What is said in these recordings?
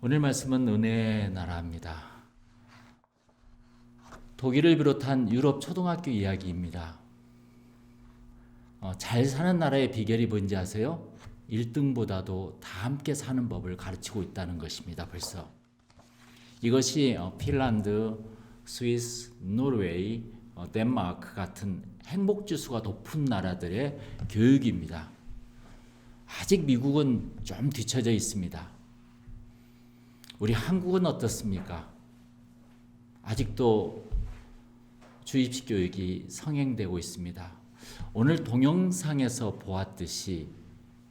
오늘 말씀은 은혜의 나라입니다. 독일을 비롯한 유럽 초등학교 이야기입니다. 어, 잘 사는 나라의 비결이 뭔지 아세요? 1등보다도 다 함께 사는 법을 가르치고 있다는 것입니다. 벌써 이것이 어, 핀란드, 스위스, 노르웨이, 어, 덴마크 같은 행복 지수가 높은 나라들의 교육입니다. 아직 미국은 좀 뒤처져 있습니다. 우리 한국은 어떻습니까? 아직도 주입식 교육이 성행되고 있습니다. 오늘 동영상에서 보았듯이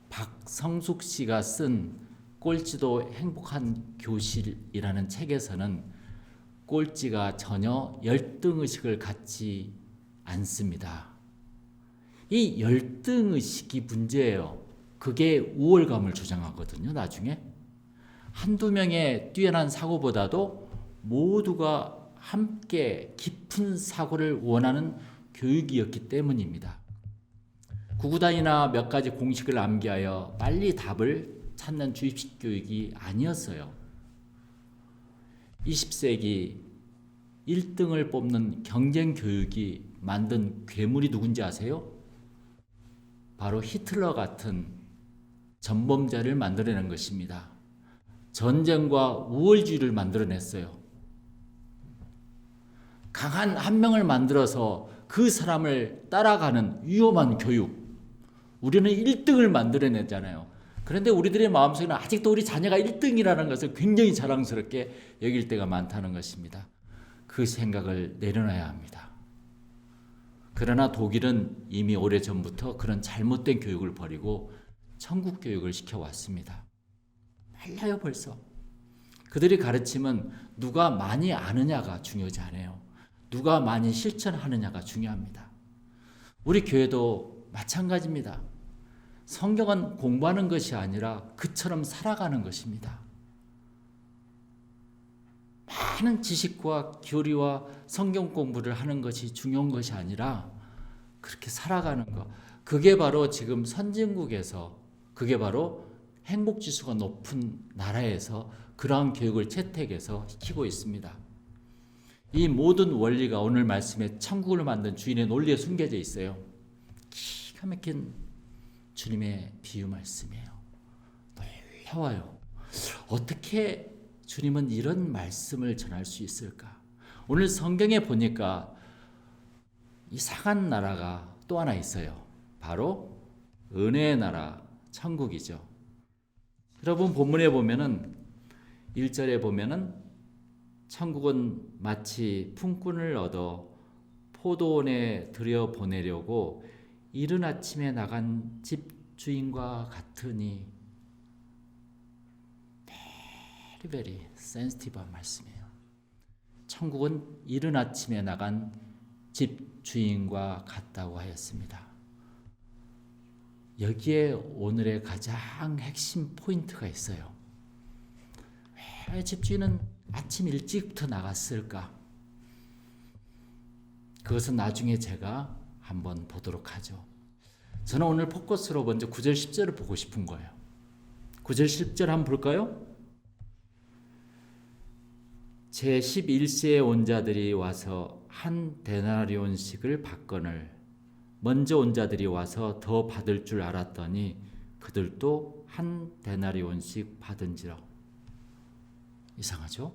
박성숙 씨가 쓴 꼴찌도 행복한 교실이라는 책에서는 꼴찌가 전혀 열등 의식을 갖지 않습니다. 이 열등 의식이 문제예요. 그게 우월감을 조장하거든요, 나중에. 한두 명의 뛰어난 사고보다도 모두가 함께 깊은 사고를 원하는 교육이었기 때문입니다. 구구단이나 몇 가지 공식을 암기하여 빨리 답을 찾는 주입식 교육이 아니었어요. 20세기 1등을 뽑는 경쟁 교육이 만든 괴물이 누군지 아세요? 바로 히틀러 같은 전범자를 만들어낸 것입니다. 전쟁과 우월주의를 만들어냈어요. 강한 한 명을 만들어서 그 사람을 따라가는 위험한 교육. 우리는 1등을 만들어내잖아요. 그런데 우리들의 마음속에는 아직도 우리 자녀가 1등이라는 것을 굉장히 자랑스럽게 여길 때가 많다는 것입니다. 그 생각을 내려놔야 합니다. 그러나 독일은 이미 오래 전부터 그런 잘못된 교육을 버리고 천국 교육을 시켜왔습니다. 빨라요 벌써. 그들이 가르침은 누가 많이 아느냐가 중요하지 않아요. 누가 많이 실천하느냐가 중요합니다. 우리 교회도 마찬가지입니다. 성경은 공부하는 것이 아니라 그처럼 살아가는 것입니다. 많은 지식과 교리와 성경 공부를 하는 것이 중요한 것이 아니라 그렇게 살아가는 것. 그게 바로 지금 선진국에서 그게 바로 행복 지수가 높은 나라에서 그러한 교육을 채택해서 시키고 있습니다. 이 모든 원리가 오늘 말씀에 천국을 만든 주인의 논리에 숨겨져 있어요. 기가 막힌 주님의 비유 말씀이에요. 놀라워요. 어떻게 주님은 이런 말씀을 전할 수 있을까? 오늘 성경에 보니까 이상한 나라가 또 하나 있어요. 바로 은혜의 나라, 천국이죠. 여러분 본문에 보면은 1절에 보면은 천국은 마치 품꾼을 얻어 포도원에 들여 보내려고 이른 아침에 나간 집 주인과 같으니 베리베리 센스티브한 말씀이에요. 천국은 이른 아침에 나간 집 주인과 같다고 하였습니다. 여기에 오늘의 가장 핵심 포인트가 있어요. 왜 집주인은 아침 일찍부터 나갔을까? 그것은 나중에 제가 한번 보도록 하죠. 저는 오늘 포커스로 먼저 9절 10절을 보고 싶은 거예요. 9절 10절 한번 볼까요? 제 11세에 온 자들이 와서 한 데나리온씩을 받거늘 먼저 온 자들이 와서 더 받을 줄 알았더니 그들도 한 데나리온씩 받은지라 이상하죠?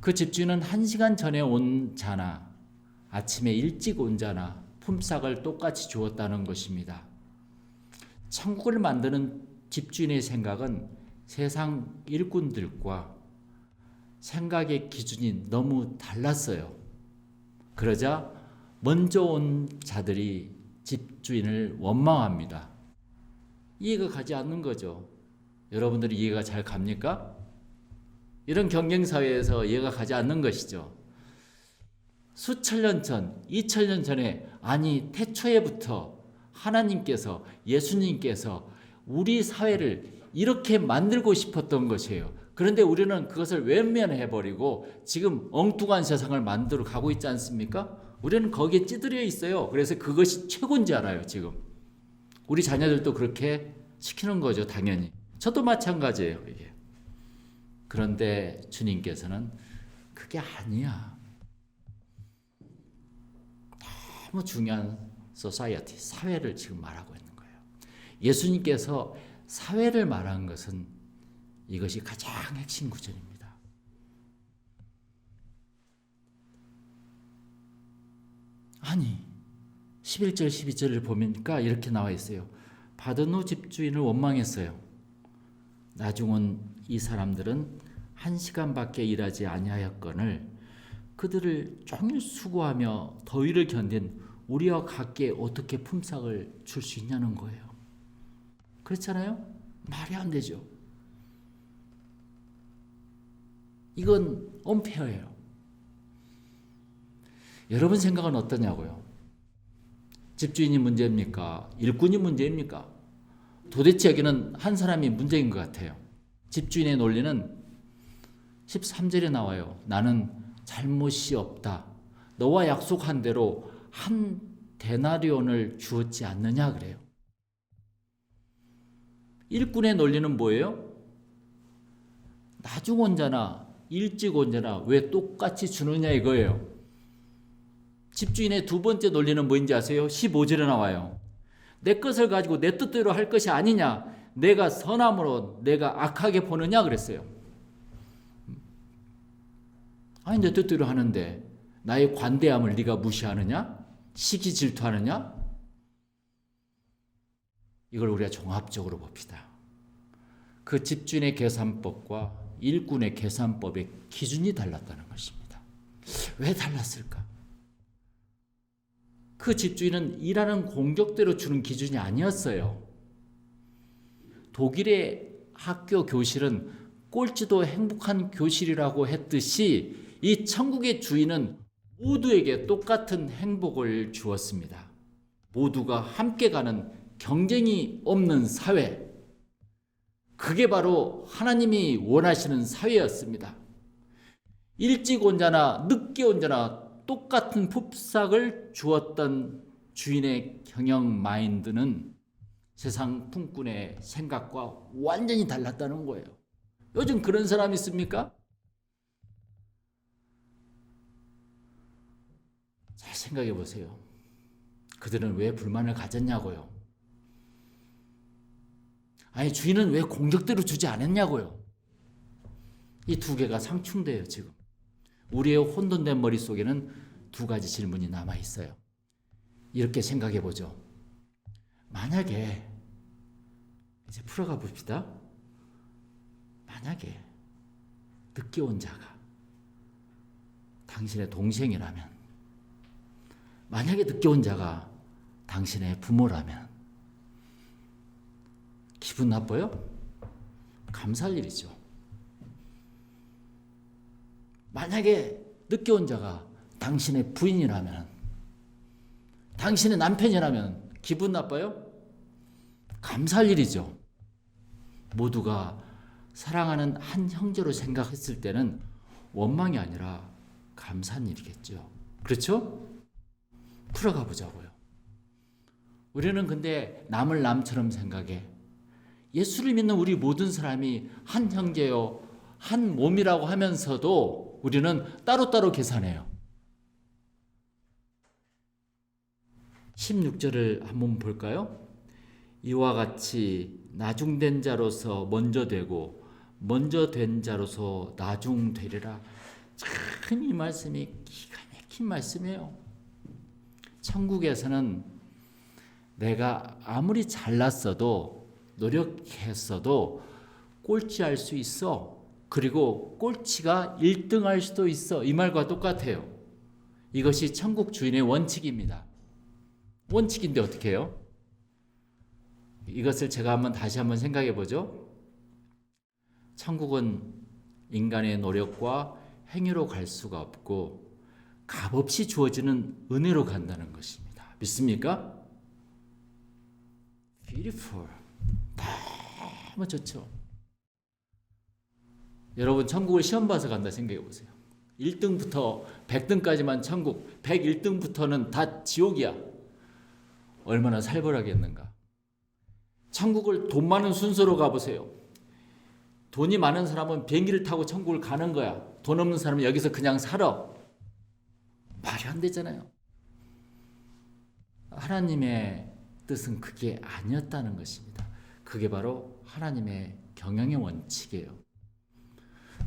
그 집주인은 한 시간 전에 온 자나 아침에 일찍 온 자나 품삯을 똑같이 주었다는 것입니다. 천국을 만드는 집주인의 생각은 세상 일꾼들과 생각의 기준이 너무 달랐어요. 그러자 먼저 온 자들이 집주인을 원망합니다. 이해가 가지 않는 거죠. 여러분들이 이해가 잘 갑니까? 이런 경쟁 사회에서 이해가 가지 않는 것이죠. 수천 년 전, 이천 년 전에 아니 태초에부터 하나님께서 예수님께서 우리 사회를 이렇게 만들고 싶었던 것이에요. 그런데 우리는 그것을 외면해 버리고 지금 엉뚱한 세상을 만들어 가고 있지 않습니까? 우리는 거기에 찌들여 있어요. 그래서 그것이 최고인 줄 알아요, 지금. 우리 자녀들도 그렇게 시키는 거죠, 당연히. 저도 마찬가지예요, 이게. 그런데 주님께서는 그게 아니야. 너무 중요한 소사이어티, 사회를 지금 말하고 있는 거예요. 예수님께서 사회를 말한 것은 이것이 가장 핵심 구절입니다. 아니, 11절, 12절을 보니까 이렇게 나와 있어요. 받은 후 집주인을 원망했어요. 나중은 이 사람들은 한 시간밖에 일하지 아니하였거늘 그들을 종일 수고하며 더위를 견딘 우리와 같게 어떻게 품삯을 줄 수 있냐는 거예요. 그렇잖아요? 말이 안 되죠. 이건 언페어예요. 여러분 생각은 어떠냐고요? 집주인이 문제입니까? 일꾼이 문제입니까? 도대체 여기는 한 사람이 문제인 것 같아요. 집주인의 논리는 13절에 나와요. 나는 잘못이 없다. 너와 약속한 대로 한 데나리온을 주었지 않느냐 그래요. 일꾼의 논리는 뭐예요? 나중 온 자나 일찍 온 자나 왜 똑같이 주느냐 이거예요. 집주인의 두 번째 논리는 뭐인지 아세요? 15절에 나와요. 내 것을 가지고 내 뜻대로 할 것이 아니냐? 내가 선함으로 내가 악하게 보느냐 그랬어요. 아니 내 뜻대로 하는데 나의 관대함을 네가 무시하느냐? 시기 질투하느냐? 이걸 우리가 종합적으로 봅시다. 그 집주인의 계산법과 일꾼의 계산법의 기준이 달랐다는 것입니다. 왜 달랐을까? 그 집주인은 일하는 공격대로 주는 기준이 아니었어요. 독일의 학교 교실은 꼴찌도 행복한 교실이라고 했듯이 이 천국의 주인은 모두에게 똑같은 행복을 주었습니다. 모두가 함께 가는 경쟁이 없는 사회. 그게 바로 하나님이 원하시는 사회였습니다. 일찍 온 자나 늦게 온 자나 똑같은 품삯을 주었던 주인의 경영 마인드는 세상 품꾼의 생각과 완전히 달랐다는 거예요. 요즘 그런 사람 있습니까? 잘 생각해 보세요. 그들은 왜 불만을 가졌냐고요? 아니, 주인은 왜 공격대로 주지 않았냐고요? 이 두 개가 상충돼요, 지금. 우리의 혼돈된 머릿속에는 두 가지 질문이 남아 있어요. 이렇게 생각해 보죠. 만약에 이제 풀어가 봅시다. 만약에 늦게 온 자가 당신의 동생이라면 만약에 늦게 온 자가 당신의 부모라면 기분 나빠요? 감사할 일이죠. 만약에 늦게 온 자가 당신의 부인이라면, 당신의 남편이라면 기분 나빠요? 감사할 일이죠. 모두가 사랑하는 한 형제로 생각했을 때는 원망이 아니라 감사한 일이겠죠. 그렇죠? 풀어가 보자고요. 우리는 근데 남을 남처럼 생각해. 예수를 믿는 우리 모든 사람이 한 형제요, 한 몸이라고 하면서도 우리는 따로따로 계산해요. 16절을 한번 볼까요? 이와 같이 나중된 자로서 먼저 되고 먼저 된 자로서 나중 되리라. 참 이 말씀이 기가 막힌 말씀이에요. 천국에서는 내가 아무리 잘났어도 노력했어도 꼴찌할 수 있어. 그리고 꼴찌가 1등할 수도 있어. 이 말과 똑같아요. 이것이 천국 주인의 원칙입니다. 원칙인데 어떻게 해요? 이것을 제가 한번 다시 한번 생각해 보죠. 천국은 인간의 노력과 행위로 갈 수가 없고 값없이 주어지는 은혜로 간다는 것입니다. 믿습니까? Beautiful. 너무 좋죠. 여러분 천국을 시험 봐서 간다 생각해 보세요. 1등부터 100등까지만 천국, 101등부터는 다 지옥이야. 얼마나 살벌하겠는가. 천국을 돈 많은 순서로 가보세요. 돈이 많은 사람은 비행기를 타고 천국을 가는 거야. 돈 없는 사람은 여기서 그냥 살아. 말이 안 되잖아요. 하나님의 뜻은 그게 아니었다는 것입니다. 그게 바로 하나님의 경영의 원칙이에요.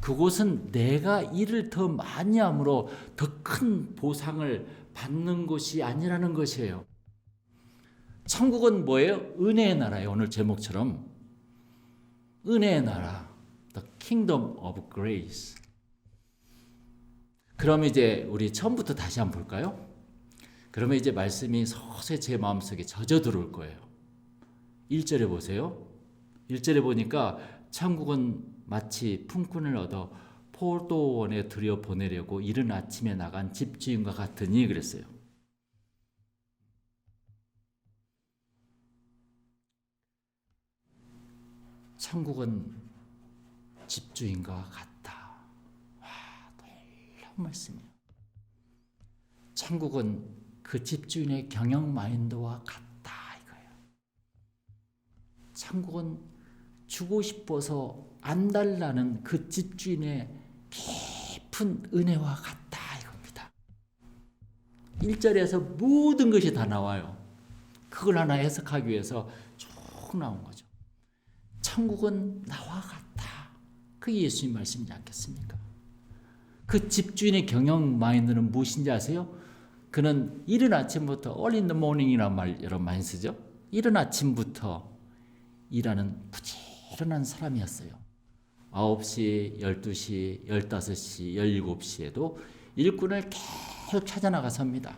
그곳은 내가 일을 더 많이 함으로 더 큰 보상을 받는 곳이 아니라는 것이에요. 천국은 뭐예요? 은혜의 나라예요. 오늘 제목처럼 은혜의 나라, the kingdom of grace. 그럼 이제 우리 처음부터 다시 한번 볼까요? 그러면 이제 말씀이 서서히 제 마음속에 젖어 들어올 거예요. 1절에 보세요. 1절에 보니까 천국은 마치 품꾼을 얻어 포도원에 들여 보내려고 이른 아침에 나간 집주인과 같으니 그랬어요. 천국은 집주인과 같다. 와, 놀라운 말씀이에요. 천국은 그 집주인의 경영 마인드와 같다. 천국은 주고 싶어서 안 달라는 그 집주인의 깊은 은혜와 같다 이겁니다. 1절에서 모든 것이 다 나와요. 그걸 하나 해석하기 위해서 쭉 나온 거죠. 천국은 나와 같다. 그게 예수님 말씀이지 않겠습니까? 그 집주인의 경영 마인드는 무엇인지 아세요? 그는 이른 아침부터 early in the morning이라는 말 여러분 많이 쓰죠? 이른 아침부터 일하는 부지런한 사람이었어요. 9시, 12시, 15시, 17시에도 일꾼을 계속 찾아 나가섭니다.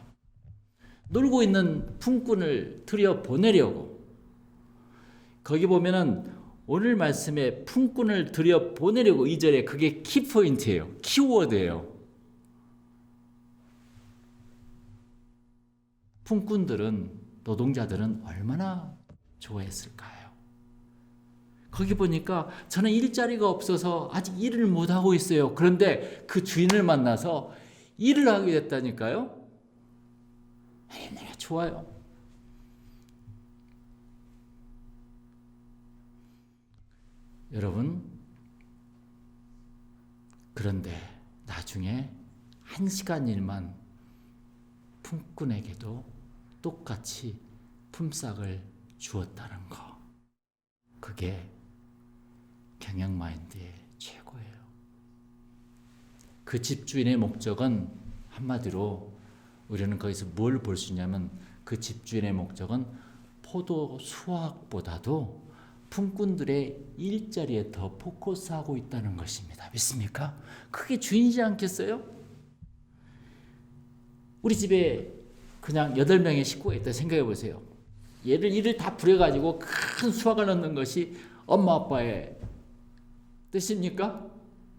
놀고 있는 품꾼을 들여 보내려고 거기 보면은 오늘 말씀에 품꾼을 들여 보내려고 이 절에 그게 키포인트예요. 키워드예요. 품꾼들은 노동자들은 얼마나 좋아했을까요? 거기 보니까 저는 일자리가 없어서 아직 일을 못 하고 있어요. 그런데 그 주인을 만나서 일을 하게 됐다니까요. 얼마나 좋아요. 여러분, 그런데 나중에 한 시간 일만 품꾼에게도 똑같이 품삯을 주었다는 거. 그게 경영 마인드의 최고예요. 그 집주인의 목적은 한마디로 우리는 거기서 뭘 볼 수 있냐면 그 집주인의 목적은 포도 수확보다도 품꾼들의 일자리에 더 포커스하고 있다는 것입니다. 믿습니까? 그게 주인이지 않겠어요? 우리 집에 그냥 여덟 명의 식구가 있다 생각해 보세요. 얘를 일을 다 부려가지고 큰 수확을 얻는 것이 엄마 아빠의 뜻입니까?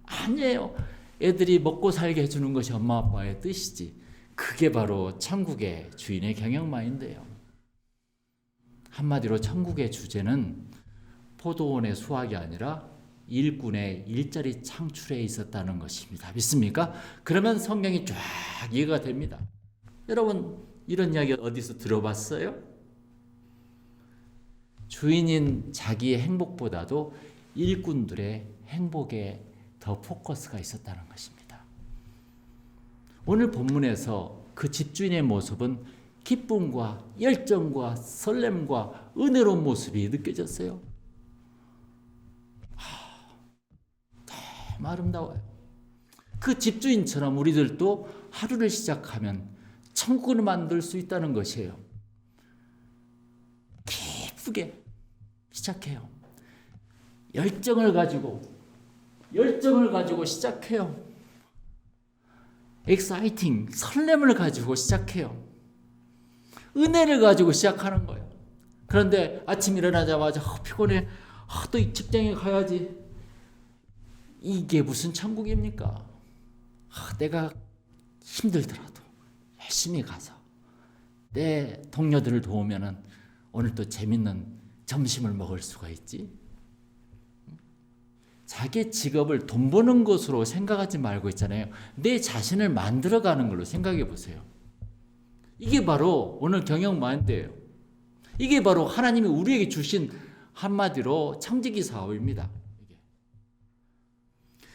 아니에요. 애들이 먹고 살게 해주는 것이 엄마 아빠의 뜻이지. 그게 바로 천국의 주인의 경영마인데요. 한마디로 천국의 주제는 포도원의 수확이 아니라 일꾼의 일자리 창출에 있었다는 것입니다. 믿습니까? 그러면 성경이 쫙 이해가 됩니다. 여러분 이런 이야기 어디서 들어봤어요? 주인인 자기의 행복보다도 일꾼들의 행복에 더 포커스가 있었다는 것입니다. 오늘 본문에서 그 집주인의 모습은 기쁨과 열정과 설렘과 은혜로운 모습이 느껴졌어요. 참 아름다워요. 그 집주인처럼 우리들도 하루를 시작하면 천국을 만들 수 있다는 것이에요. 기쁘게 시작해요. 열정을 가지고 열정을 가지고 시작해요. exciting 설렘을 가지고 시작해요. 은혜를 가지고 시작하는 거예요. 그런데 아침 일어나자마자 어, 피곤해. 어, 또 직장에 가야지. 이게 무슨 천국입니까? 어, 내가 힘들더라도 열심히 가서 내 동료들을 도우면은 오늘 또 재밌는 점심을 먹을 수가 있지. 자기 직업을 돈 버는 것으로 생각하지 말고 있잖아요. 내 자신을 만들어가는 걸로 생각해 보세요. 이게 바로 오늘 경영 마인드예요. 이게 바로 하나님이 우리에게 주신 한마디로 청지기 사업입니다.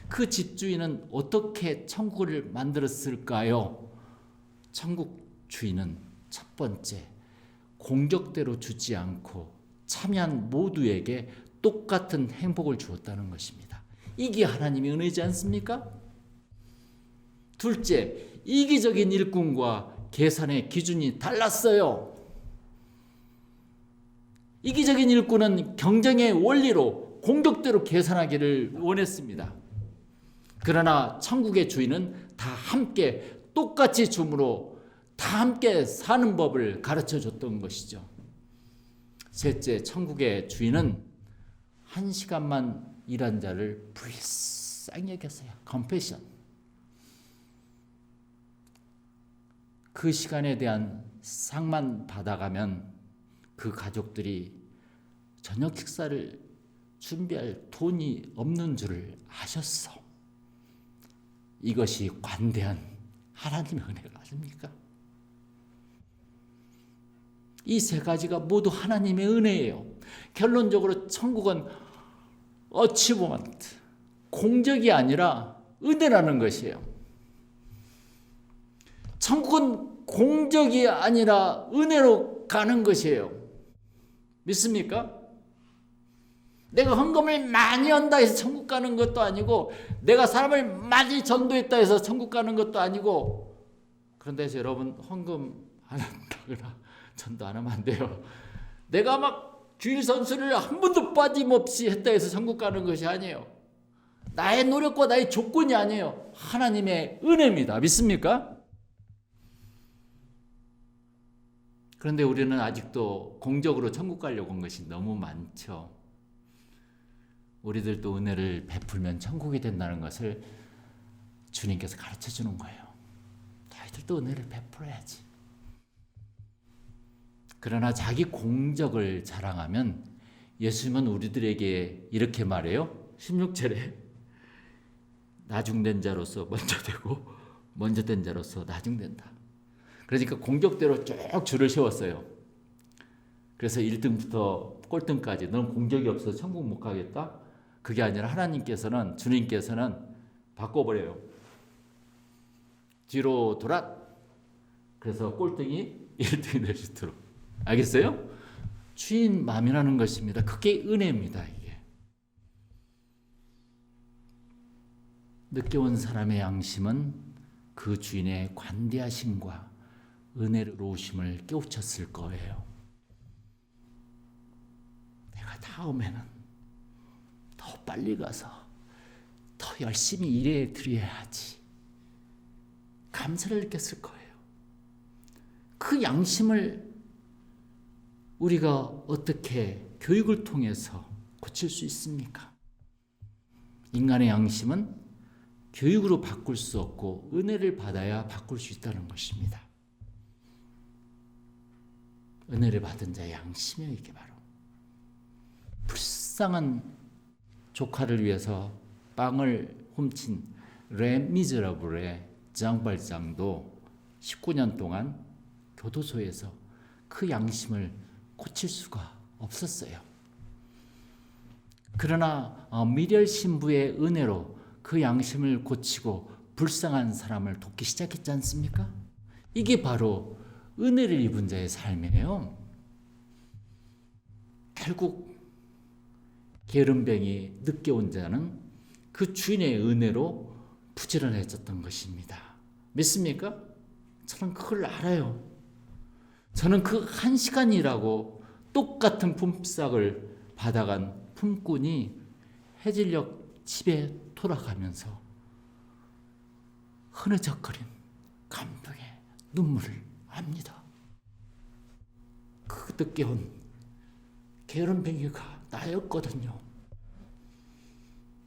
그 집주인은 어떻게 천국을 만들었을까요? 천국 주인은 첫 번째 공격대로 주지 않고 참여한 모두에게 똑같은 행복을 주었다는 것입니다. 이게 하나님의 은혜지 않습니까? 둘째, 이기적인 일꾼과 계산의 기준이 달랐어요. 이기적인 일꾼은 경쟁의 원리로 공격대로 계산하기를 원했습니다. 그러나 천국의 주인은 다 함께 똑같이 줌으로 다 함께 사는 법을 가르쳐 줬던 것이죠. 셋째, 천국의 주인은 한 시간만 일한 자를 불쌍히 여겼어요. 컴패션. 그 시간에 대한 상만 받아가면 그 가족들이 저녁 식사를 준비할 돈이 없는 줄을 아셨어. 이것이 관대한 하나님의 은혜가 아닙니까? 이 세 가지가 모두 하나님의 은혜예요. 결론적으로 천국은 어치브먼트, 공적이 아니라 은혜라는 것이에요. 천국은 공적이 아니라 은혜로 가는 것이에요. 믿습니까? 내가 헌금을 많이 한다 해서 천국 가는 것도 아니고 내가 사람을 많이 전도했다 해서 천국 가는 것도 아니고 그런데 여러분 헌금 안 한다거나 전도 안 하면 안 돼요. 내가 막 주일 선수를 한 번도 빠짐없이 했다 해서 천국 가는 것이 아니에요. 나의 노력과 나의 조건이 아니에요. 하나님의 은혜입니다. 믿습니까? 그런데 우리는 아직도 공적으로 천국 가려고 한 것이 너무 많죠. 우리들도 은혜를 베풀면 천국이 된다는 것을 주님께서 가르쳐 주는 거예요. 너희들도 은혜를 베풀어야지. 그러나 자기 공적을 자랑하면 예수님은 우리들에게 이렇게 말해요. 16절에 나중된 자로서 먼저 되고 먼저 된 자로서 나중된다. 그러니까 공격대로 쭉 줄을 세웠어요. 그래서 1등부터 꼴등까지 너는 공격이 없어서 천국 못 가겠다? 그게 아니라 하나님께서는 주님께서는 바꿔버려요. 뒤로 돌아. 그래서 꼴등이 1등이 될 수 있도록. 알겠어요? 주인 마음이라는 것입니다. 그게 은혜입니다. 이게. 늦게 온 사람의 양심은 그 주인의 관대하심과 은혜로우심을 깨우쳤을 거예요. 내가 다음에는 더 빨리 가서 더 열심히 일해 드려야지. 감사를 느꼈을 거예요. 그 양심을 우리가 어떻게 교육을 통해서 고칠 수 있습니까? 인간의 양심은 교육으로 바꿀 수 없고 은혜를 받아야 바꿀 수 있다는 것입니다. 은혜를 받은 자의 양심이요 이게 바로 불쌍한 조카를 위해서 빵을 훔친 레 미즈라블의 장발장도 19년 동안 교도소에서 그 양심을 고칠 수가 없었어요. 그러나 어, 미렬 신부의 은혜로 그 양심을 고치고 불쌍한 사람을 돕기 시작했지 않습니까? 이게 바로 은혜를 입은 자의 삶이에요. 결국 게으름뱅이 늦게 온 자는 그 주인의 은혜로 부지런해졌던 것입니다. 믿습니까? 저는 그걸 알아요. 저는 그 한 시간이라고 똑같은 품삯을 받아간 품꾼이 해질녘 집에 돌아가면서 흐느적거린 감동의 눈물을 압니다. 그 늦게 온 게으름뱅이가 나였거든요.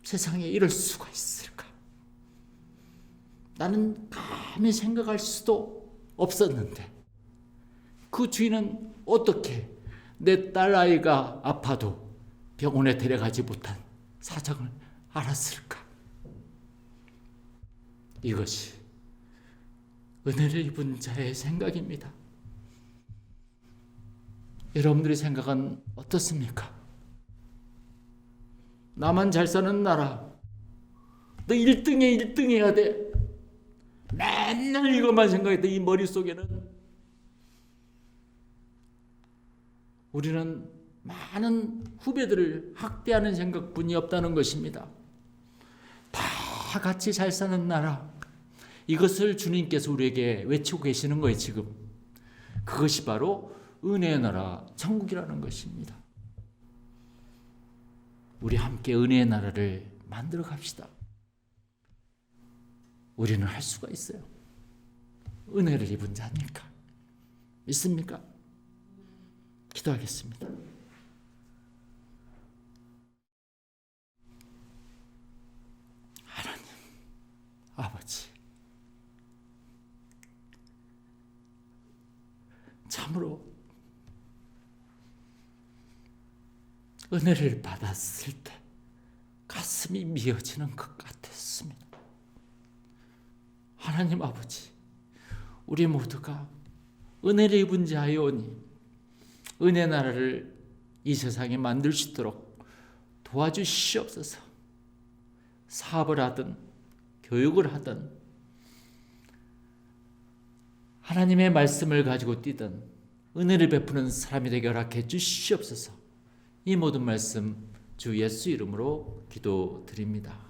세상에 이럴 수가 있을까? 나는 감히 생각할 수도 없었는데 그 주인은 어떻게 내 딸아이가 아파도 병원에 데려가지 못한 사정을 알았을까? 이것이 은혜를 입은 자의 생각입니다. 여러분들의 생각은 어떻습니까? 나만 잘 사는 나라. 너 1등에 1등 해야 돼. 맨날 이것만 생각했던 이 머릿속에는 우리는 많은 후배들을 학대하는 생각뿐이 없다는 것입니다. 다 같이 잘 사는 나라. 이것을 주님께서 우리에게 외치고 계시는 거예요, 지금. 그것이 바로 은혜의 나라, 천국이라는 것입니다. 우리 함께 은혜의 나라를 만들어 갑시다. 우리는 할 수가 있어요. 은혜를 입은 자니까. 믿습니까? 기도하겠습니다. 하나님, 아버지, 참으로 은혜를 받았을 때 가슴이 미어지는 것 같았습니다. 하나님 아버지, 우리 모두가 은혜를 입은 자이오니 은혜 나라를 이 세상에 만들 수 있도록 도와주시옵소서. 사업을 하든 교육을 하든 하나님의 말씀을 가지고 뛰든 은혜를 베푸는 사람이 되게 허락해 주시옵소서. 이 모든 말씀 주 예수 이름으로 기도드립니다.